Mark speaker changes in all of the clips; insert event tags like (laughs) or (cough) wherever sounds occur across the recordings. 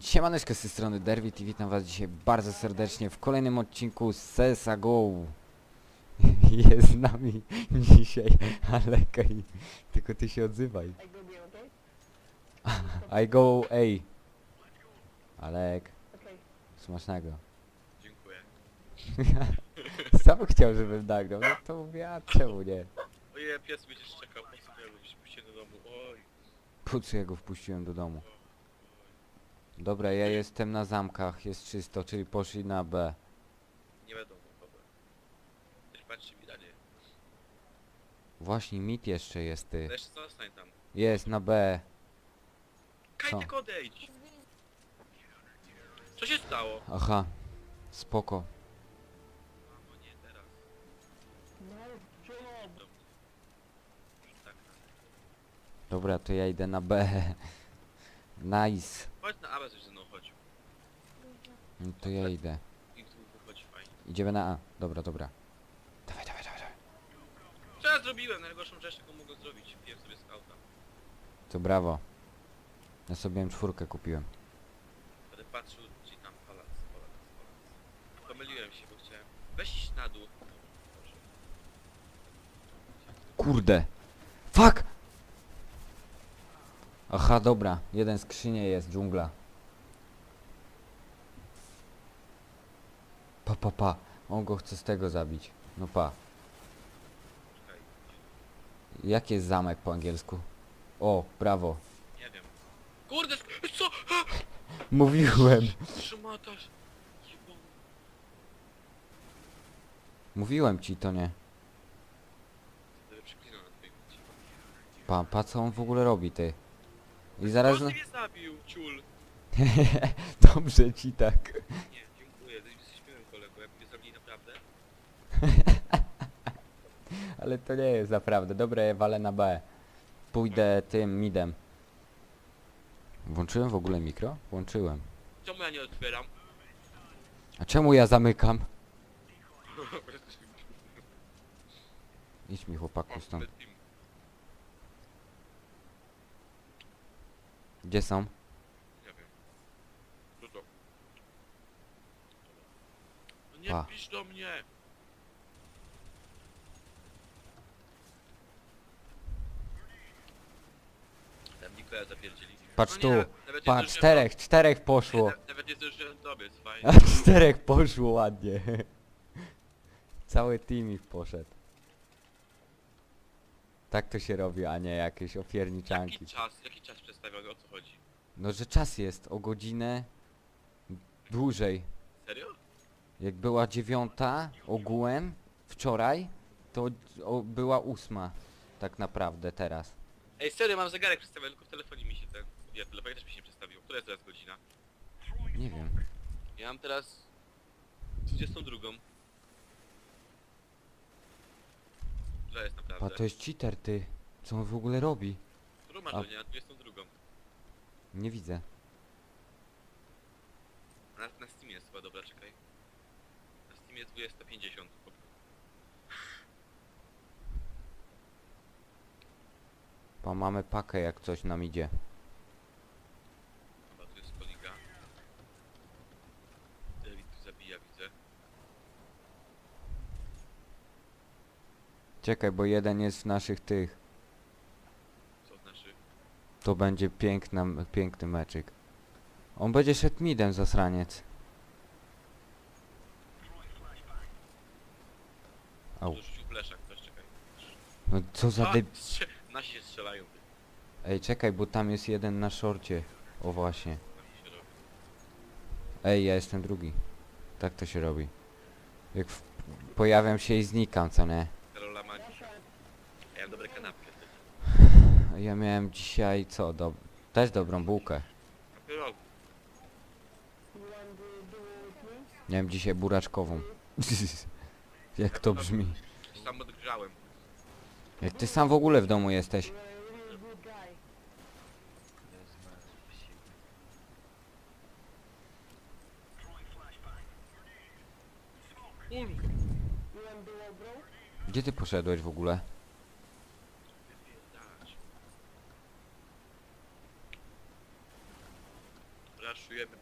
Speaker 1: Siemaneczko z tej strony Derwit i witam was dzisiaj bardzo serdecznie w kolejnym odcinku z CSGO. (laughs) Jest z nami dzisiaj (laughs) Aleka i tylko ty się odzywaj.
Speaker 2: I go (laughs)
Speaker 1: go A. Alek, smacznego.
Speaker 3: Dziękuję.
Speaker 1: Sam chciał, żebym nagrał, no to mówię, a czemu nie?
Speaker 3: Ojej, pies będziesz czekał, po co być puścić do domu? Oj.
Speaker 1: Po co ja go wpuściłem do domu? Dobra, ja jestem na zamkach, jest czysto, czyli poszli na B.
Speaker 3: Nie wiadomo, dobra. Też patrzy mi dalej.
Speaker 1: Właśnie mit jeszcze jest ty.
Speaker 3: Jeszcze zostań tam.
Speaker 1: Jest na B.
Speaker 3: Kajtek odejdź! Co się stało?
Speaker 1: Aha, spoko.
Speaker 3: Mamo, nie teraz.
Speaker 2: Job.
Speaker 3: Do mnie. Tak.
Speaker 1: Dobra, to ja idę na B. (laughs) Nice. No to ja idę.
Speaker 3: I tu chodź fajnie.
Speaker 1: Idziemy na A. Dobra, dobra. Dawaj, dawaj, dawaj, dawaj.
Speaker 3: Co ja zrobiłem? Najgorszą rzecz, jaką mogę zrobić. Piłem sobie skauta.
Speaker 1: To brawo. Ja sobie M4 kupiłem.
Speaker 3: Będę patrzył, gdzie tam palac, palac, palac. Pomyliłem się, bo chciałem... Weź iść na dół. Boże.
Speaker 1: Kurde. Fuck! Aha, dobra. Jeden skrzynie jest, dżungla. Pa, pa, pa. On go chce z tego zabić. No pa.
Speaker 3: Czekaj.
Speaker 1: Jaki jest zamek po angielsku? O, brawo.
Speaker 3: Nie wiem. Kurde, co?
Speaker 1: Mówiłem. Mówiłem ci to nie. Pa, pa co on w ogóle robi ty? I zaraz...
Speaker 3: On mnie zabił, ciul. (laughs)
Speaker 1: Dobrze ci tak.
Speaker 3: Nie, dziękuję, ty jesteś miłym kolegą, jak mnie zabili naprawdę. (laughs)
Speaker 1: Ale to nie jest naprawdę. Dobra, ja walę na B. Pójdę tym midem. Włączyłem w ogóle mikro? Włączyłem.
Speaker 3: Czemu ja nie otwieram?
Speaker 1: A czemu ja zamykam? Idź mi chłopaku stąd. Gdzie są?
Speaker 3: Nie wiem. Co to? No nie pisz do mnie! Nikola zapierdzieli.
Speaker 1: Patrz
Speaker 3: No
Speaker 1: tu. Patrz, czterech, czterech poszło.
Speaker 3: Nawet nie zdążyłem dobiec, fajnie.
Speaker 1: A (laughs) czterech poszło ładnie. Cały team ich poszedł. Tak to się robi, a nie jakieś ofierniczanki.
Speaker 3: Jaki czas, jaki czas przedstawiony, o co chodzi?
Speaker 1: No, że czas jest o godzinę dłużej.
Speaker 3: Serio?
Speaker 1: Jak była dziewiąta ogółem wczoraj, to o, była ósma tak naprawdę teraz.
Speaker 3: Ej, serio, mam zegarek przedstawiony, tylko w telefonie mi się ten... Nie, w telefonie też mi się przedstawił. Która jest teraz godzina?
Speaker 1: Nie wiem.
Speaker 3: Ja mam teraz... 22. Która jest naprawdę?
Speaker 1: A to jest cheater ty. Co on w ogóle robi?
Speaker 3: Którą masz
Speaker 1: a-
Speaker 3: do niej? Na 22.
Speaker 1: Nie widzę.
Speaker 3: Na, na Steamie jest chyba, dobra, czekaj. Na Steamie jest 250.
Speaker 1: Bo mamy pakę jak coś nam idzie.
Speaker 3: Chyba tu jest koliga. David tu zabija, widzę.
Speaker 1: Czekaj, bo jeden jest w naszych tych.
Speaker 3: Co znaczy?
Speaker 1: To będzie piękna, piękny meczyk. On będzie szedł midem zasraniec. Au.
Speaker 3: Tu rzucił flesza ktoś, czekaj.
Speaker 1: No co za
Speaker 3: A,
Speaker 1: dyb...
Speaker 3: strze- Nasi się strzelają.
Speaker 1: Ej, czekaj, bo tam jest jeden na szorcie. O właśnie.
Speaker 3: Się.
Speaker 1: Ej, ja jestem drugi. Tak to się robi. Jak w... pojawiam się i znikam, co nie?
Speaker 3: Karola. Ja dobre kanapki.
Speaker 1: Ja miałem dzisiaj co? Do... Też dobrą bułkę. Miałem dzisiaj buraczkową. (laughs) Jak to brzmi?
Speaker 3: sam odgrzałem.
Speaker 1: Ty sam w ogóle w domu jesteś? Gdzie ty poszedłeś w ogóle?
Speaker 3: Raszujemy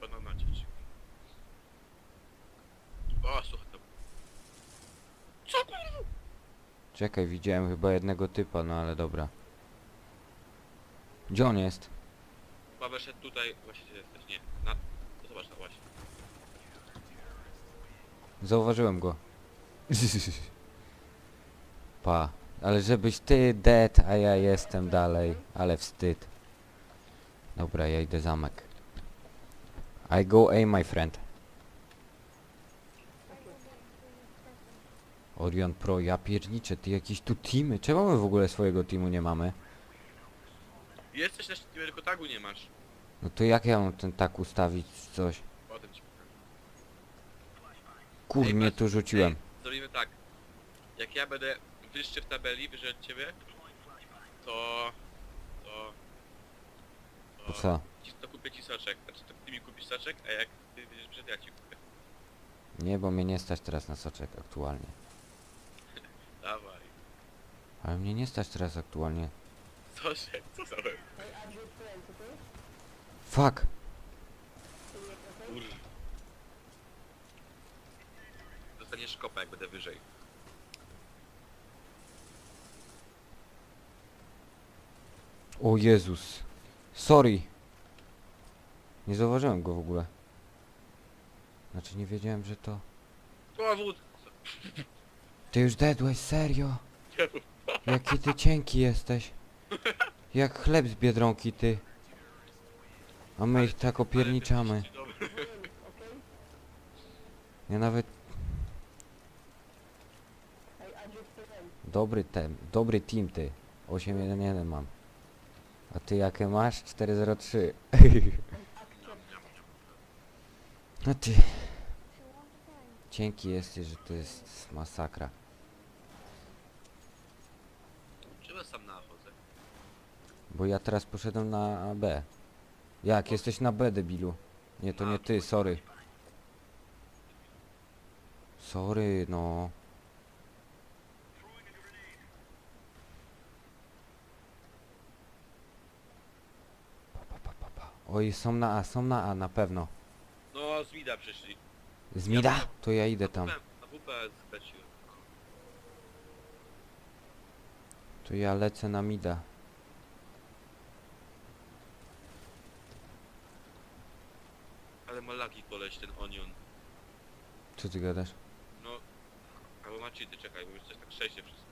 Speaker 1: Czekaj, widziałem chyba jednego typa, no ale dobra. Gdzie on jest?
Speaker 3: Chyba weszedł tutaj, właśnie gdzie jesteś, nie, na... To zobacz, no właśnie.
Speaker 1: Zauważyłem go. (laughs) Pa. Ale żebyś ty dead, a ja jestem dalej. Ale wstyd. Dobra, ja idę zamek. I go A, my friend. Orion Pro, ja pierniczę, ty jakieś tu teamy. Czemu my w ogóle swojego teamu nie mamy?
Speaker 3: Jesteś na szczycie, tylko tagu nie masz.
Speaker 1: No to jak ja mam ten tak ustawić coś?
Speaker 3: Potem ci.
Speaker 1: Kur,
Speaker 3: Ej,
Speaker 1: mnie
Speaker 3: patrz,
Speaker 1: tu rzuciłem.
Speaker 3: Ej, zrobimy tak. Jak ja będę wyższy w tabeli, wyżej od ciebie, to... To...
Speaker 1: To co?
Speaker 3: Ci, to kupię ci soczek. Znaczy to ty mi kupisz soczek, a jak ty będziesz przed ja ci kupię.
Speaker 1: Nie, bo mnie nie stać teraz na soczek aktualnie. Ale mnie nie stać teraz aktualnie.
Speaker 3: Co za łeb?
Speaker 2: Ej, Adrian, co to jest?
Speaker 1: Fuck!
Speaker 2: Nie?
Speaker 3: Kur... Dostaniesz kopa, jak będę wyżej.
Speaker 1: O Jezus. Sorry. Nie zauważyłem go w ogóle. Znaczy nie wiedziałem, że to...
Speaker 3: Powód!
Speaker 1: Ty już dedłeś, serio? Jaki ty cienki jesteś. Jak chleb z Biedronki, ty. A my ich tak opierniczamy. Ja nawet... Dobry ten, dobry team, ty. 8-1-1 mam. A ty jakie masz? 4-0-3. (laughs) No ty... Cienki jesteś, że to jest masakra.
Speaker 3: Czemu sam na chodzę?
Speaker 1: Bo ja teraz poszedłem na B. Jak? Jesteś na B, debilu. Nie, to nie ty, sorry. Sorry, no. Pa, pa, pa, pa, pa. Oj, są na A, są na A, na pewno.
Speaker 3: No, z Mida przyszli.
Speaker 1: Z Mida? To ja idę tam.
Speaker 3: Na WP zleciłem.
Speaker 1: To ja lecę na Mida. Co ty gadasz?
Speaker 3: No... Albo ma cheaty, czekaj, bo już coś tak przejdzie wszystko.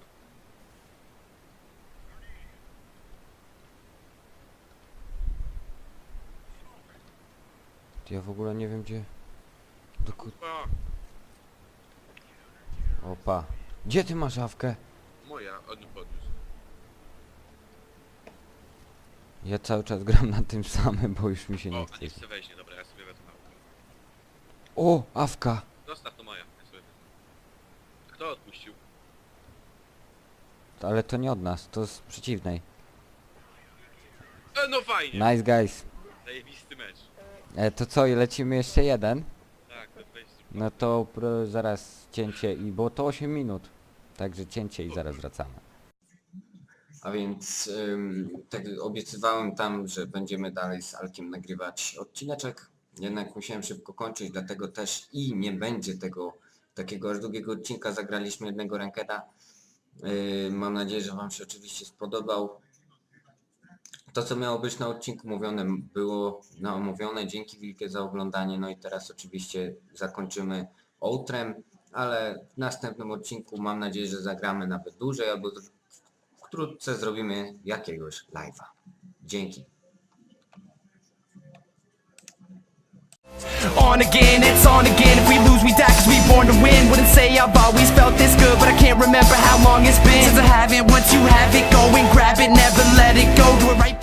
Speaker 1: To ja w ogóle nie wiem gdzie... Doku...
Speaker 3: A,
Speaker 1: Opa. Gdzie ty masz awkę?
Speaker 3: moja, on podniósł.
Speaker 1: Ja cały czas gram na tym samym, bo już mi się
Speaker 3: O,
Speaker 1: nie
Speaker 3: a
Speaker 1: chce.
Speaker 3: nie chce wejść, nie, dobra, ja sobie wezmę.
Speaker 1: O, awka!
Speaker 3: Zostaw to moja, ja sobie wezmę. Kto odpuścił?
Speaker 1: Ale to nie od nas, to z przeciwnej.
Speaker 3: E, no fajnie!
Speaker 1: Nice guys.
Speaker 3: Zajebisty mecz.
Speaker 1: E, to co, i lecimy jeszcze jeden?
Speaker 3: Tak, to weź
Speaker 1: No to pro, zaraz cięcie i... bo to 8 minut. Także cięcie i zaraz wracamy. A więc ym, tak obiecywałem tam, że będziemy dalej z Alkiem nagrywać odcineczek. Jednak musiałem szybko kończyć, dlatego też i nie będzie tego takiego aż długiego odcinka. Zagraliśmy jednego rankeda. Yy, mam nadzieję, że Wam się oczywiście spodobał. To co miało być na odcinku mówione było no, omówione. Dzięki wielkie za oglądanie. No i teraz oczywiście zakończymy outrem, ale w następnym odcinku mam nadzieję, że zagramy nawet dłużej albo wkrótce zrobimy jakiegoś live'a. Dzięki.
Speaker 4: On again, it's on again. If we lose, we die cause we born to win. Wouldn't say I've always felt this good, but I can't remember how long it's been since I haven't. Once you have it, go and grab it, never let it go. Do it right